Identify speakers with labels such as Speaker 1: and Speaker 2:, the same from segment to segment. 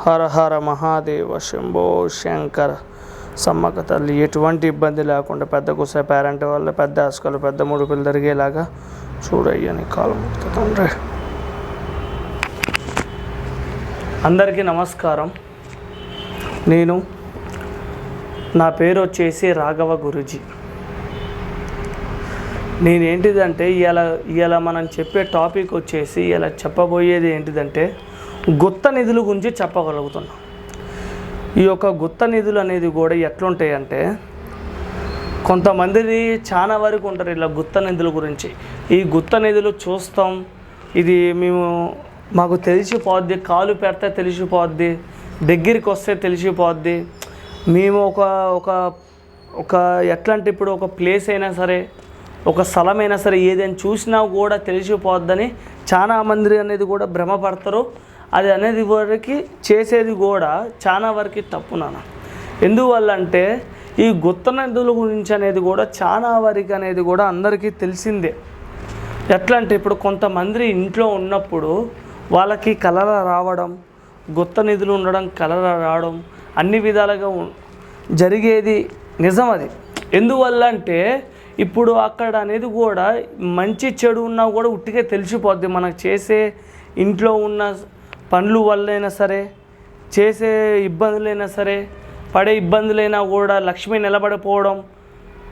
Speaker 1: హర హర మహాదేవ శంభో శంకర సమ్మక తల్లి ఎటువంటి ఇబ్బంది లేకుండా పెద్ద కుసే పేరెంట్ వల్ల పెద్ద ఆసుకలు పెద్ద ముడుపులు జరిగేలాగా చూడయ్యని కాలం తండ్రి. అందరికీ నమస్కారం. నేను నా పేరు వచ్చేసి రాఘవ గురుజీ. నేనేంటిదంటే ఇలా ఇలా మనం చెప్పే టాపిక్ వచ్చేసి ఇలా చెప్పబోయేది ఏంటిదంటే గుత్త నిధుల గురించి చెప్పగలుగుతున్నాం. ఈ యొక్క గుత్త నిధులు అనేది కూడా ఎట్లుంటాయంటే కొంతమందిది చాలా వరకు ఉంటారు ఇలా గుత్త నిధుల గురించి. ఈ గుత్త నిధులు చూస్తాం ఇది మేము మాకు తెలిసిపోద్ది కాలు పెడితే తెలిసిపోద్ది దగ్గరికి వస్తే తెలిసిపోద్ది. మేము ఒక ఒక ఒక ఎట్లా అంటే ఇప్పుడు ఒక ప్లేస్ అయినా సరే ఒక స్థలమైనా సరే ఏదైనా చూసినా కూడా తెలిసిపోద్దని చాలా మంది అనేది కూడా భ్రమపడతారు. అది అనేది వరకు చేసేది కూడా చాలా వరకు తప్పు నాన్న. ఎందువల్ల అంటే ఈ గుత్త నదుల గురించి అనేది కూడా చాలా వరకు అనేది కూడా అందరికీ తెలిసిందే. ఎట్లా అంటే ఇప్పుడు కొంతమంది ఇంట్లో ఉన్నప్పుడు వాళ్ళకి కలర రావడం గుత్త నిధులు ఉండడం కలర రావడం అన్ని విధాలుగా జరిగేది నిజం అది. ఎందువల్ల అంటే ఇప్పుడు అక్కడ అనేది కూడా మంచి చెడు ఉన్నా కూడా ఉట్టిగా తెలిసిపోద్ది మనకు చేసే ఇంట్లో ఉన్న పనులు వల్లైనా సరే చేసే ఇబ్బందులైనా సరే పడే ఇబ్బందులైనా కూడా లక్ష్మి నిలబడిపోవడం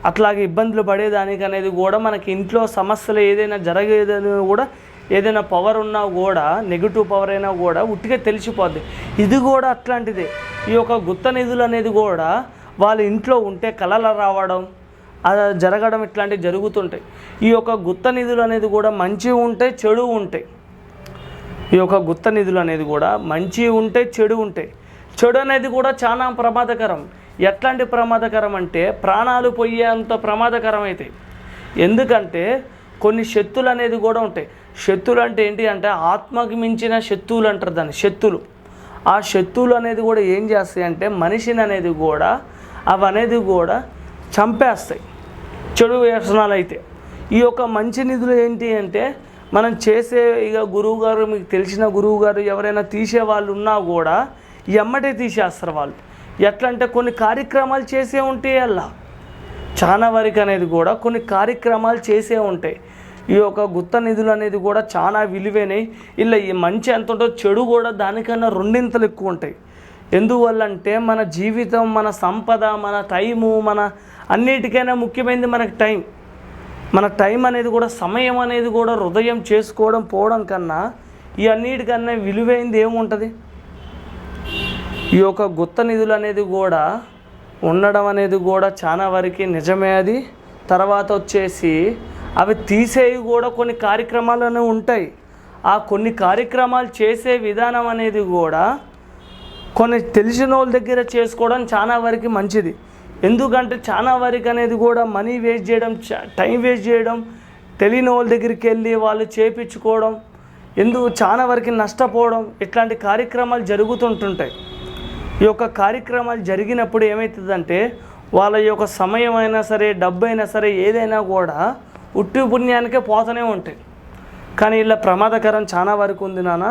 Speaker 1: అట్లాగే ఇబ్బందులు పడేదానికి అనేది కూడా మనకి ఇంట్లో సమస్యలు ఏదైనా జరగేదని కూడా ఏదైనా పవర్ ఉన్నా కూడా నెగిటివ్ పవర్ అయినా కూడా ఉట్టిగా తెలిసిపోద్ది. ఇది కూడా అట్లాంటిదే. ఈ యొక్క గుత్త నిధులు అనేది కూడా వాళ్ళ ఇంట్లో ఉంటే కళలు రావడం అది జరగడం ఇట్లాంటివి జరుగుతుంటాయి. ఈ యొక్క గుత్త నిధులు అనేది కూడా మంచి ఉంటాయి చెడు ఉంటాయి. ఈ యొక్క గుత్త నిధులు అనేది కూడా మంచి ఉంటే చెడు ఉంటాయి చెడు అనేది కూడా చాలా ప్రమాదకరం. ఎట్లాంటి ప్రమాదకరం అంటే ప్రాణాలు పోయేంత ప్రమాదకరం అవుతాయి ఎందుకంటే కొన్ని శక్తులు అనేది కూడా ఉంటాయి. శత్తులు అంటే ఏంటి అంటే ఆత్మకు మించిన శత్తువులు అంటారు దాన్ని శత్తులు ఆ శక్తువులు అనేది కూడా ఏం చేస్తాయి అంటే మనిషిని అనేది కూడా అవి అనేది కూడా చంపేస్తాయి. చెడు వ్యసనాలు అయితే. ఈ యొక్క మంచి నిధులు ఏంటి అంటే మనం చేసే ఇక గురువు గారు మీకు తెలిసిన గురువు గారు ఎవరైనా తీసే వాళ్ళు ఉన్నా కూడా ఎమ్మటే తీసేస్తారు వాళ్ళు. ఎట్లా అంటే కొన్ని కార్యక్రమాలు చేసే ఉంటాయి అలా. చాలా వరకు అనేది కూడా కొన్ని కార్యక్రమాలు చేసే ఉంటాయి ఈ యొక్క గుత్త నిధులు అనేది కూడా చాలా విలువైనవి. ఇలా ఈ మంచి ఎంత ఉంటుందో చెడు కూడా దానికన్నా రెండింతలు ఎక్కువ ఉంటాయి. ఎందువల్ల అంటే మన జీవితం మన సంపద మన టైము మన అన్నిటికైనా ముఖ్యమైనది మనకు టైం. మన టైం అనేది కూడా సమయం అనేది కూడా హృదయం చేసుకోవడం పోవడం కన్నా ఈ అన్నిటికన్నా విలువైంది ఏముంటుంది? ఈ యొక్క గుత్త నిధులు అనేది కూడా ఉండడం అనేది కూడా చాలా వరకు నిజమే అది. తర్వాత వచ్చేసి అవి తీసేవి కూడా కొన్ని కార్యక్రమాలు అనేవి ఉంటాయి. ఆ కొన్ని కార్యక్రమాలు చేసే విధానం అనేది కూడా కొన్ని తెలిసిన వాళ్ళ దగ్గర చేసుకోవడం చాలా వరకు మంచిది. ఎందుకంటే చాలా వరకు అనేది కూడా మనీ వేస్ట్ చేయడం టైం వేస్ట్ చేయడం తెలియని వాళ్ళ దగ్గరికి వెళ్ళి వాళ్ళు చేపించుకోవడం ఎందుకు చాలా వరకు నష్టపోవడం ఇట్లాంటి కార్యక్రమాలు జరుగుతుంటుంటాయి. ఈ యొక్క కార్యక్రమాలు జరిగినప్పుడు ఏమవుతుందంటే వాళ్ళ యొక్క సమయం అయినా సరే డబ్బు అయినా సరే ఏదైనా కూడా ఉట్టి పుణ్యానికే పోతూనే ఉంటాయి. కానీ ఇలా ప్రమాదకరం చాలా వరకు ఉంది నాన్న.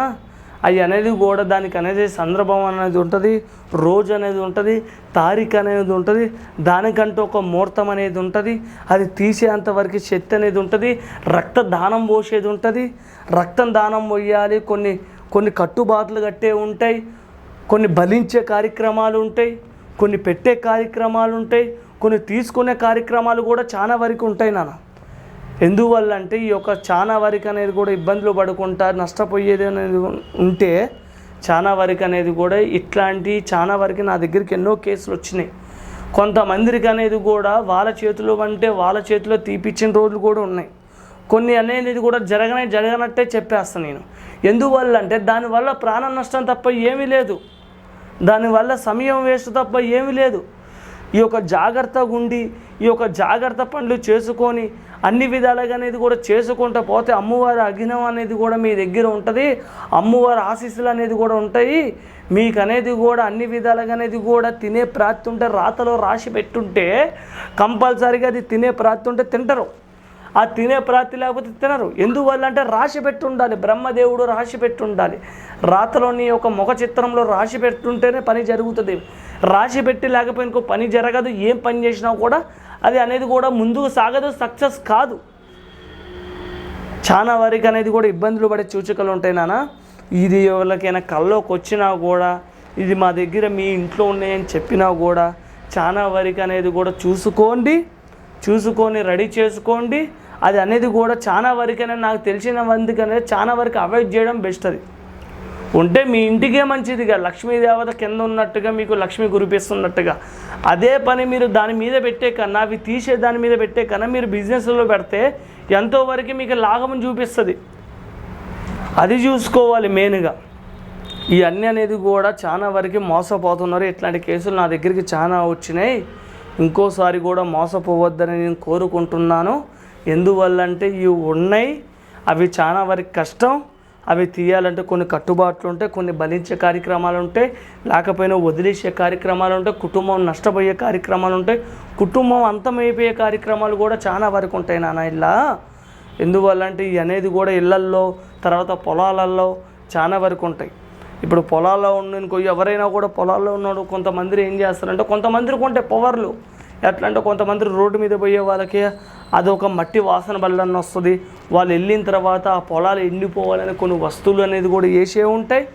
Speaker 1: అవి అనేది కూడా దానికి అనేది సందర్భం అనేది ఉంటుంది రోజు అనేది ఉంటుంది తారీఖు అనేది ఉంటుంది దానికంటూ ఒక ముహూర్తం అనేది ఉంటుంది అది తీసేంత వరకు శక్తి అనేది ఉంటుంది రక్త దానం పోసేది ఉంటుంది రక్తం దానం పోయాలి కొన్ని కొన్ని కట్టుబాట్లు కట్టే ఉంటాయి కొన్ని బలించే కార్యక్రమాలు ఉంటాయి కొన్ని పెట్టే కార్యక్రమాలు ఉంటాయి కొన్ని తీసుకునే కార్యక్రమాలు కూడా చాలా వరకు ఉంటాయి నాన్న. ఎందువల్ల అంటే ఈ యొక్క చాలా వరకు అనేది కూడా ఇబ్బందులు పడుకుంటా నష్టపోయేది అనేది ఉంటే చాలా వరకు అనేది కూడా ఇట్లాంటి చాలా వరకు నా దగ్గరికి ఎన్నో కేసులు వచ్చినాయి. కొంతమందికి అనేది కూడా వాళ్ళ చేతిలో అంటే వాళ్ళ చేతిలో తీపిచ్చిన రోజులు కూడా ఉన్నాయి. కొన్ని అనేది కూడా జరగనే జరగనట్టే చెప్పేస్తాను నేను. ఎందువల్ల అంటే దానివల్ల ప్రాణ నష్టం తప్ప ఏమీ లేదు. దానివల్ల సమయం వేస్ట్ తప్ప ఏమీ లేదు. ఈ యొక్క జాగ్రత్తగా ఉండి ఈ యొక్క జాగ్రత్త పనులు చేసుకొని అన్ని విధాలుగా అనేది కూడా చేసుకుంటూ పోతే అమ్మవారి అగ్నం అనేది కూడా మీ దగ్గర ఉంటుంది. అమ్మవారి ఆశీస్సులు అనేది కూడా ఉంటాయి. మీకు అనేది కూడా అన్ని విధాలుగా అనేది కూడా తినే ప్రాప్తి ఉంటే రాతలో రాసి పెట్టుంటే కంపల్సరీగా అది తినే ప్రాప్తి ఉంటే తింటారు. ఆ తినే ప్రాప్తి లేకపోతే తినరు. ఎందువల్ల అంటే రాసి పెట్టుండాలి. బ్రహ్మదేవుడు రాసి పెట్టుండాలి. రాతలోని ఒక ముఖ చిత్రంలో రాసి పెట్టుంటేనే పని జరుగుతుంది. రాసి పెట్టి లేకపోయినా ఇంకో పని జరగదు. ఏం పని చేసినా కూడా అది అనేది కూడా ముందుకు సాగదు సక్సెస్ కాదు. చాలా వరకు అనేది కూడా ఇబ్బందులు పడే సూచికలు ఉంటాయి నాన్న ఇది ఎవరికైనా కల్లోకి వచ్చినా కూడా ఇది మా దగ్గర మీ ఇంట్లో ఉన్నాయని చెప్పినా కూడా చాలా వరకు అనేది కూడా చూసుకోండి చూసుకొని రెడీ చేసుకోండి. అది అనేది కూడా చాలా వరకైనా నాకు తెలిసిన మందికి చాలా వరకు అవాయిడ్ చేయడం బెస్ట్ అది. ఉంటే మీ ఇంటికే మంచిదిగా. లక్ష్మీ దేవత కింద ఉన్నట్టుగా మీకు లక్ష్మి కురిపిస్తున్నట్టుగా. అదే పని మీరు దాని మీద పెట్టే కన్నా అవి తీసే దాని మీద పెట్టే కన్నా మీరు బిజినెస్లో పెడితే ఎంతో వరకు మీకు లాభం చూపిస్తుంది. అది చూసుకోవాలి మెయిన్గా. ఈ అన్ని అనేది కూడా చాలా వరకు మోసపోతున్నారు. ఇట్లాంటి కేసులు నా దగ్గరికి చాలా వచ్చినాయి. ఇంకోసారి కూడా మోసపోవద్దని నేను కోరుకుంటున్నాను. ఎందువల్ల అంటే ఇవి ఉన్నాయి. అవి చాలా వరకు కష్టం. అవి తీయాలంటే కొన్ని కట్టుబాట్లు ఉంటాయి కొన్ని బలించే కార్యక్రమాలు ఉంటాయి లేకపోయినా వదిలేసే కార్యక్రమాలు ఉంటాయి కుటుంబం నష్టపోయే కార్యక్రమాలు ఉంటాయి కుటుంబం అంతమైపోయే కార్యక్రమాలు కూడా చాలా వరకు ఉంటాయి నాన్న ఇలా ఎందువల్ల అంటే ఇవి అనేది కూడా ఇళ్ళల్లో తర్వాత పొలాలల్లో చాలా వరకు ఉంటాయి. ఇప్పుడు పొలాల్లో ఉన్న ఇంకో ఎవరైనా కూడా పొలాల్లో ఉన్నాడు కొంతమంది ఏం చేస్తారంటే కొంతమందికి ఉంటాయి పవర్లు. ఎట్లా అంటే కొంతమంది రోడ్డు మీద పోయే వాళ్ళకి అదొక మట్టి వాసన బల్లన్న వస్తుంది. వాళ్ళు వెళ్ళిన తర్వాత ఆ పొలాలు ఎండిపోవాలని కొన్ని వస్తువులు అనేది కూడా వేసే ఉంటాయి.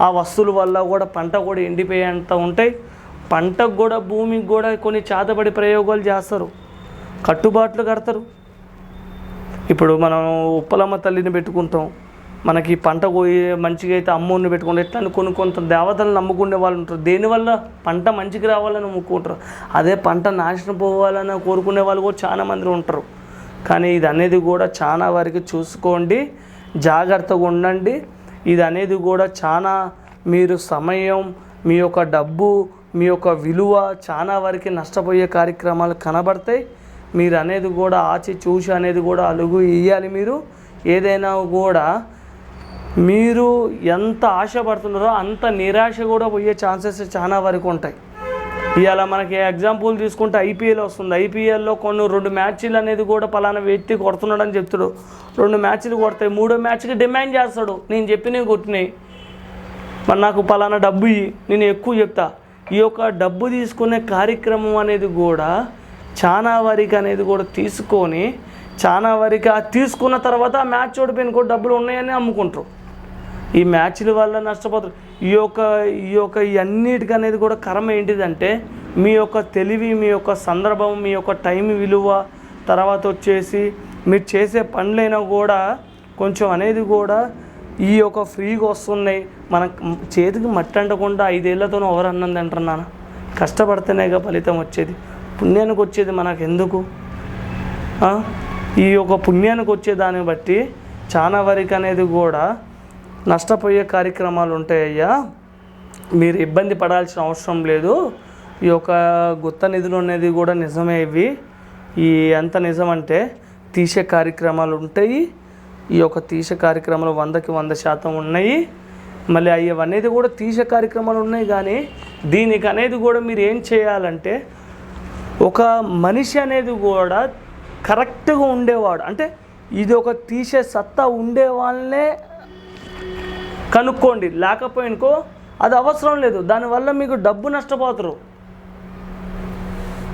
Speaker 1: ఆ వస్తువుల వల్ల కూడా పంట కూడా ఎండిపోయేంత ఉంటాయి. పంటకు కూడా భూమికి కూడా కొన్ని చేతబడి ప్రయోగాలు చేస్తారు. కట్టుబాట్లు కడతారు. ఇప్పుడు మనం ఉప్పలమ్మ తల్లిని పెట్టుకుంటాం. మనకి పంట పోయి మంచిగా అయితే అమ్మోని పెట్టుకుంటే ఎట్లా అని కొన్ని కొంత దేవతలు నమ్ముకునే వాళ్ళు ఉంటారు. దేనివల్ల? పంట మంచిగా రావాలని నమ్ముకుంటారు. అదే పంట నాశనం పోవాలని కోరుకునే వాళ్ళు కూడా చాలా మంది ఉంటారు. కానీ ఇది అనేది కూడా చాలా వరకు చూసుకోండి. జాగ్రత్తగా ఉండండి. ఇది అనేది కూడా చాలా మీరు సమయం మీ యొక్క డబ్బు మీ యొక్క విలువ చాలా వరకు నష్టపోయే కార్యక్రమాలు కనబడతాయి. మీరు అనేది కూడా ఆచి చూసి అనేది కూడా అలుగు ఇయ్యాలి మీరు. ఏదైనా కూడా మీరు ఎంత ఆశపడుతున్నారో అంత నిరాశ కూడా పోయే ఛాన్సెస్ చాలా వరకు ఉంటాయి. ఇవాళ మనకి ఎగ్జాంపుల్ తీసుకుంటే ఐపీఎల్ వస్తుంది. ఐపీఎల్లో కొన్ని రెండు మ్యాచ్లు అనేది కూడా పలానా వ్యక్తి కొడుతున్నాడని చెప్తాడు. రెండు మ్యాచ్లు కొడతాయి. మూడో మ్యాచ్కి డిమాండ్ చేస్తాడు. నేను చెప్పినవి కొట్టినాయి మరి నాకు పలానా డబ్బు ఇయ్యి. నేను ఎక్కువ చెప్తా. ఈ యొక్క డబ్బు తీసుకునే కార్యక్రమం అనేది కూడా చాలా వరకు అనేది కూడా తీసుకొని చాలా వరకు ఆ తీసుకున్న తర్వాత ఆ మ్యాచ్ ఓడిపోయిన కూడా డబ్బులు ఉన్నాయని అమ్ముకుంటారు ఈ మ్యాచ్ల వల్ల నష్టపోతారు. ఈ యొక్క ఈ యొక్క ఇవన్నిటికి అనేది కూడా కరం ఏంటిదంటే మీ యొక్క తెలివి మీ యొక్క సందర్భం మీ యొక్క టైం విలువ తర్వాత వచ్చేసి మీరు చేసే పనులైనా కూడా కొంచెం అనేది కూడా ఈ యొక్క ఫ్రీగా వస్తున్నాయి. మన చేతికి మట్టి అంటకుండా ఐదేళ్ళతో ఎవరు అన్నం తింటున్నాను కష్టపడితేనేగా ఫలితం వచ్చేది. పుణ్యానికి వచ్చేది మనకు ఎందుకు ఈ యొక్క పుణ్యానికి వచ్చే దాన్ని బట్టి చాలా వరకు అనేది కూడా నష్టపోయే కార్యక్రమాలు ఉంటాయ్యా మీరు ఇబ్బంది పడాల్సిన అవసరం లేదు. ఈ యొక్క గుత్త నిధులు అనేది కూడా నిజమే ఇవి. ఈ ఎంత నిజం అంటే తీసే కార్యక్రమాలు ఉంటాయి. ఈ యొక్క తీసే కార్యక్రమాలు వందకి వంద శాతం ఉన్నాయి. మళ్ళీ అవి అనేది కూడా తీసే కార్యక్రమాలు ఉన్నాయి కానీ దీనికి అనేది కూడా మీరు ఏం చేయాలంటే ఒక మనిషి అనేది కూడా కరెక్ట్గా ఉండేవాడు. అంటే ఇది ఒక తీసే సత్తా ఉండే వాళ్ళనే కనుక్కోండి. లేకపోయినకో అది అవసరం లేదు. దానివల్ల మీకు డబ్బు నష్టపోతారు.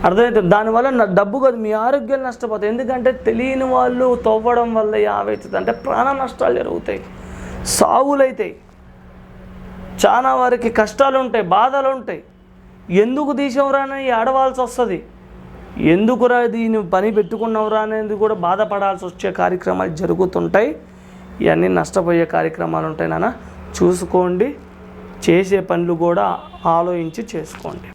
Speaker 1: అర్థమవుతుంది దానివల్ల డబ్బు కాదు మీ ఆరోగ్యం నష్టపోతాయి. ఎందుకంటే తెలియని వాళ్ళు తవ్వడం వల్ల ఏమవుతుంది అంటే ప్రాణ నష్టాలు జరుగుతాయి. సావులైతాయి. అవుతాయి చాలా వారికి కష్టాలు ఉంటాయి బాధలు ఉంటాయి ఎందుకు తీసేవరా అని ఆడవాల్సి వస్తుంది ఎందుకురా దీని పని పెట్టుకున్నవరా అనేది కూడా బాధపడాల్సి వచ్చే కార్యక్రమాలు జరుగుతుంటాయి. ఇవన్నీ నష్టపోయే కార్యక్రమాలు ఉంటాయి నాన్న. చూసుకోండి. చేసే పనులు కూడా ఆలోచించి చేసుకోండి.